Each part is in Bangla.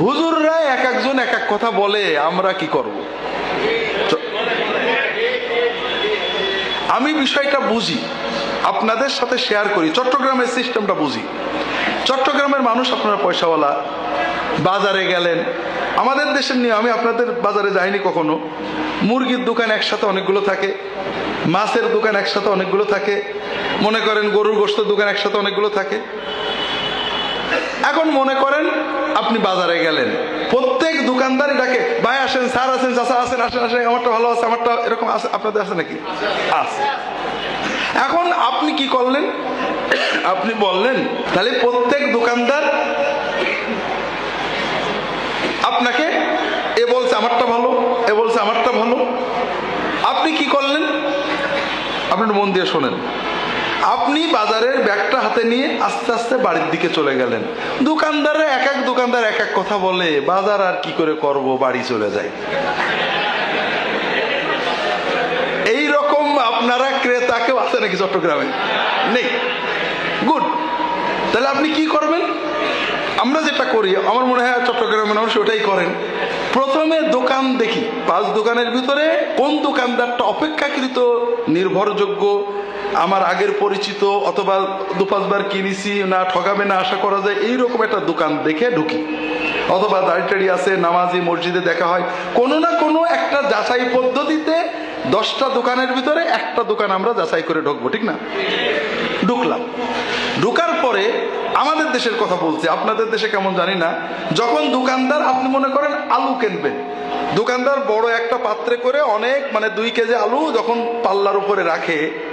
হুজুররা এক একজন এক এক কথা বলে, আমরা কি করব? আমি বিষয়টা বুঝি, আপনাদের সাথে শেয়ার করি, চট্টগ্রামের সিস্টেমটা বুঝি। চট্টগ্রামের মানুষ আপনারা পয়সাওয়ালা, বাজারে গেলেন, আমাদের দেশের নিয়ে আমি আপনাদের বাজারে যাইনি কখনো, মুরগির দোকান একসাথে অনেকগুলো থাকে, মাছের দোকান একসাথে অনেকগুলো থাকে, মনে করেন গরুর গোস্তের দোকান একসাথে অনেকগুলো থাকে এখন মনে করেন আপনি বাজারে গেলেন, প্রত্যেক দোকানদারই ডাকে, ভাই আসেন, স্যার আসেন চাষা আসেন আসেন আসেন, আমারটা ভালো আছে, আমারটা এরকম আছে, আপনাদের আছে নাকি? আছে। এখন আপনি কি করলেন? আপনি বললেন, তাহলে প্রত্যেক দোকানদার আপনাকে, এ বলছে আমারটা ভালো, এ বলছে আমারটা ভালো। আপনি কি করলেন? আপনি একটু মন দিয়ে শোনেন। আপনি বাজারের ব্যাগটা হাতে নিয়ে আস্তে আস্তে বাড়ির দিকে চলে গেলেন। দোকানদারে এক এক দোকানদার এক এক কথা বলে, বাজার আর কি করে করব, বাড়ি চলে যায় এই রকম আপনারা ক্রেতা কেউ আছে নাকি চট্টগ্রামে? নেই। গুড। তাহলে আপনি কি করবেন? আমরা যেটা করি, আমার মনে হয় চট্টগ্রামের মানুষ ওটাই করেন। প্রথমে দোকান দেখি, পাঁচ দোকানের ভিতরে কোন দোকানদারটা অপেক্ষাকৃত নির্ভরযোগ্য আমার আগের পরিচিত অথবা দু পাঁচবার কিনেছি, না ঠকাবে না আশা করা যায়, এইরকম একটা দোকান দেখে ঢুকি। অথবা দাড়ি টাড়ি আছে, নামাজি মসজিদে দেখা হয়। কোনো না কোনো একটা যাচাই পদ্ধতিতে দশটা দোকানের ভিতরে একটা দোকান আমরা যাচাই করে ঢুকবো, ঠিক না? ঢুকলাম। ঢুকার পরে আমাদের দেশের কথা বলছি, আপনাদের দেশে কেমন জানি না, যখন দোকানদার, আপনি মনে করেন আলু কিনবেন, দোকানদার বড় একটা পাত্রে করে অনেক মানে দুই কেজি আলু যখন পাল্লার উপরে রাখে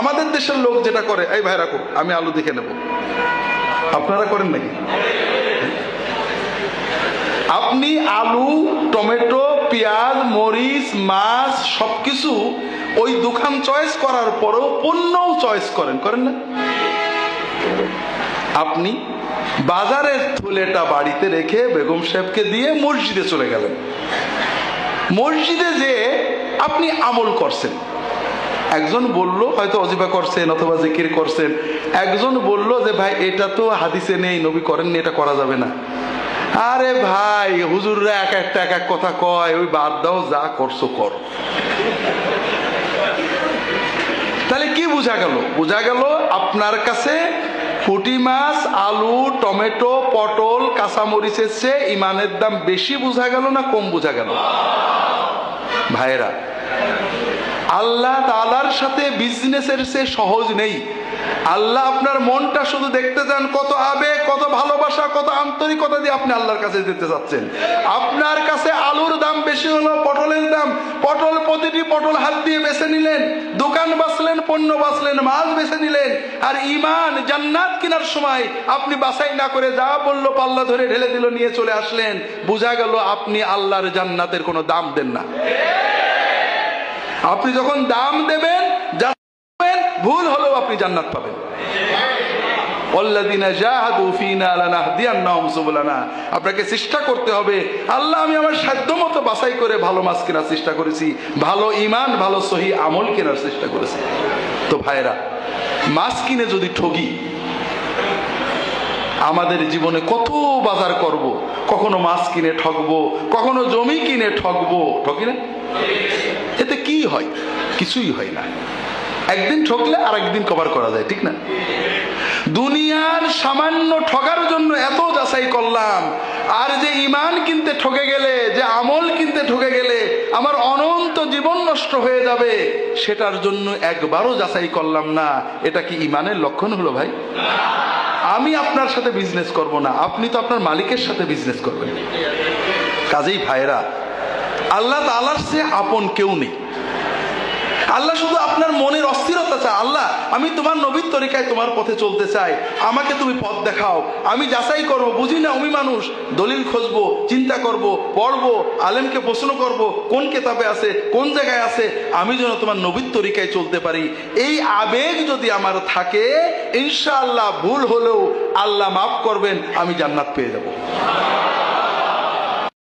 আমাদের দেশের লোক যেটা করে, এই ভাই রাখো আমি আলু দেখে নেব। আপনারা করেন নাকি? আপনি আলু, টমেটো, পেঁয়াজ, মরিচ, মাছ, সবকিছু ওই দোকান চয়েস করার পরেও পণ্যও চয়েস করেন করেন না? আপনি বাজারের থলেটা বাড়িতে রেখে বেগম সাহেবকে দিয়ে মসজিদে চলে গেলেন। মসজিদে যে আপনি আমল করছেন। একজন বলল, হয়তো অজিবা করছেন অথবা জিকির করছেন, একজন বলল যে, ভাই, এটা তো হাদিসে নেই, নবী করেননি, এটা করা যাবে না। আরে ভাই, হুজুররা এক একটা এক এক কথা কয়, ওই বাদ দাও, যা করছ কর। তাহলে কি বোঝা গেল? বোঝা গেল আপনার কাছে ফুটি মাছ, আলু, টমেটো, পটল, কাঁচামরিচের চেয়ে ইমানের দাম বেশি বোঝা গেল না কম বোঝা গেল? ভাইরা আল্লাহ তালার সাথে বিজনেসের সে সহজ নেই। আল্লাহ আপনার মনটা শুধু দেখতে চান কত আবেগ, কত ভালোবাসা, কত আন্তরিকতা দিয়ে আপনি আল্লাহর কাছে যেতে চাচ্ছেন। আপনার কাছে আলুর দাম বেশি হলো, পটলের দাম। পটল প্রতিটি পটল হাত দিয়ে বেছে নিলেন, দোকান বাঁচলেন পণ্য বাঁচলেন মাছ বেছে নিলেন। আর ইমান জান্নাত কেনার সময় আপনি বাছাই না করে যা বলল পাল্লা ধরে ঢেলে দিল, নিয়ে চলে আসলেন। বোঝা গেল আপনি আল্লাহর জান্নাতের কোনো দাম দেন না। আপনি যখন দাম দেবেন ভুল হলেও আপনি জান্নাত পাবেন। আপনাকে চেষ্টা করতে হবে, আল্লাহ, আমি আমার সাধ্য মতো বাছাই করে ভালো মাছ কেনার চেষ্টা করেছি, ভালো ইমান ভালো সহি আমল কেনার চেষ্টা করেছি। তো ভাইরা মাছ কিনে যদি ঠগি, আমাদের জীবনে কত বাজার করব? কখনো মাছ কিনে ঠকবো কখনো জমি কিনে ঠকবো ঠকি না? এতে কি হয়, কিছুই হয় না। একদিন ঠকলে আর একদিন কভার করা যায়, ঠিক না? দুনিয়ার সামান্য ঠকার জন্য এত যাচাই করলাম, আর যে ইমান কিনতে ঠকে গেলে, যে আমল কিনতে ঠকে গেলে, আমার অনন্ত জীবন নষ্ট হয়ে যাবে, সেটার জন্য একবারও যাচাই করলাম না। এটা কি ইমানের লক্ষণ হলো ভাই? আমি আপনার সাথে বিজনেস করব না, আপনি তো আপনার মালিকের সাথে বিজনেস করবেন। কাজেই ভাইরা আল্লাহ তালার সে আপন কেউ নেই। আল্লাহ শুধু আপনার মনের অস্থিরতা চায়। আল্লাহ, আমি তোমার নবীর তরিকায় তোমার পথে চলতে চাই। আমাকে তুমি পথ দেখাও। আমি যাচাই করব, বুঝি না আমি মানুষ। দলিল খুঁজবো, চিন্তা করব, পড়ব, আলেমকে প্রশ্ন করব, কোন কেতাবে আছে, কোন জায়গায় আছে। আমি যেন তোমার নবীর তরিকায় চলতে পারি। এই আবেগ যদি আমার থাকে, ইনশাআল্লাহ ভুল হলেও আল্লাহ মাফ করবেন, আমি জান্নাত পেয়ে যাব।